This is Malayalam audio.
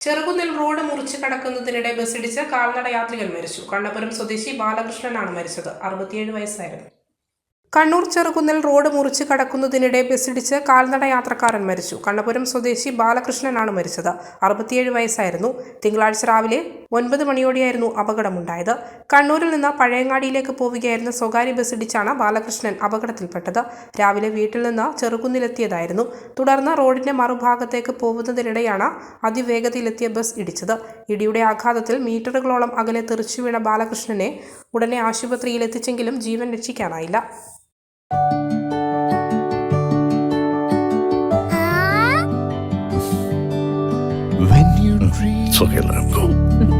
ചെറുകുന്നിൽ റോഡ് മുറിച്ച് കടക്കുന്നതിനിടെ ബസ്സിടിച്ച് കാൽനട യാത്രികൻ മരിച്ചു. കണ്ണപുരം സ്വദേശി ബാലകൃഷ്ണനാണ് മരിച്ചത്. അറുപത്തിയേഴ് വയസ്സായിരുന്നു. കണ്ണൂർ ചെറുകുന്നിൽ റോഡ് മുറിച്ച് കടക്കുന്നതിനിടെ ബസ്സിടിച്ച് കാൽനട യാത്രക്കാരൻ മരിച്ചു. കണ്ണപുരം സ്വദേശി ബാലകൃഷ്ണനാണ് മരിച്ചത്. അറുപത്തിയേഴ് വയസ്സായിരുന്നു. തിങ്കളാഴ്ച രാവിലെ ഒൻപത് മണിയോടെയായിരുന്നു അപകടമുണ്ടായത്. കണ്ണൂരിൽ നിന്ന് പഴയങ്ങാടിയിലേക്ക് പോവുകയായിരുന്ന സ്വകാര്യ ബസ് ഇടിച്ചാണ് ബാലകൃഷ്ണൻ അപകടത്തിൽപ്പെട്ടത്. രാവിലെ വീട്ടിൽ നിന്ന് ചെറുകുന്നിലെത്തിയതായിരുന്നു. തുടർന്ന് റോഡിന്റെ മറുഭാഗത്തേക്ക് പോകുന്നതിനിടെയാണ് അതിവേഗതയിലെത്തിയ ബസ് ഇടിച്ചത്. ഇടിയുടെ ആഘാതത്തിൽ മീറ്ററുകളോളം അകലെ തെറിച്ചു വീണ ബാലകൃഷ്ണനെ ഉടനെ ആശുപത്രിയിൽ എത്തിച്ചെങ്കിലും ജീവൻ രക്ഷിക്കാനായില്ല. When you dream.